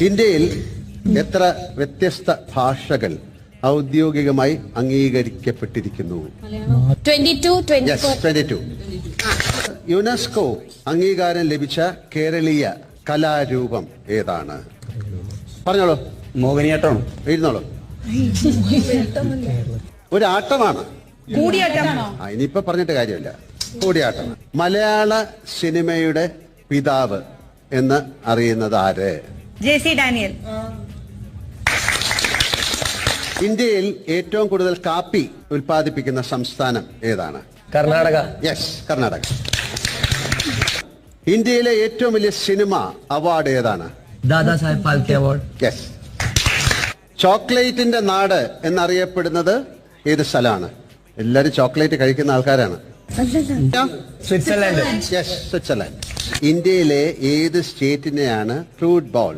ഇന്ത്യയിൽ എത്ര വ്യത്യസ്ത ഭാഷകൾ ഔദ്യോഗികമായി അംഗീകരിക്കപ്പെട്ടിരിക്കുന്നു? യുനെസ്കോ അംഗീകാരം ലഭിച്ച കേരളീയ കലാരൂപം ഏതാണ്? പറഞ്ഞോളൂ. മോഹിനിയാട്ടം. എഴുന്നോളൂ. ഒരു ആട്ടമാണ് ഇനിയിപ്പോ പറഞ്ഞിട്ട് കാര്യമില്ല. കൂടിയാട്ടം മലയാള സിനിമയുടെ പിതാവ് എന്ന് അറിയുന്നത് ആര്? J C Daniel. ഇന്ത്യയിൽ ഏറ്റവും കൂടുതൽ കാപ്പി ഉൽപ്പാദിപ്പിക്കുന്ന സംസ്ഥാനം ഏതാണ്? കർണാടക. യെസ് കർണാടക. ഇന്ത്യയിലെ ഏറ്റവും വലിയ സിനിമ അവാർഡ് ഏതാണ്? ദാദാ സാഹേബ് ഫാൽക്കെ അവാർഡ്. യെസ് ചോക്ലേറ്റിന്റെ നാട് എന്നറിയപ്പെടുന്നത് ഏത് സ്ഥലമാണ്? എല്ലാരും ചോക്ലേറ്റ് കഴിക്കുന്ന ആൾക്കാരാണ്. സ്വിറ്റ്സർലാൻഡ്. Yes Switzerland. ഇന്ത്യയിലെ ഏത് സ്റ്റേറ്റിനെയാണ് ഫ്രൂട്ട് ബോൾ?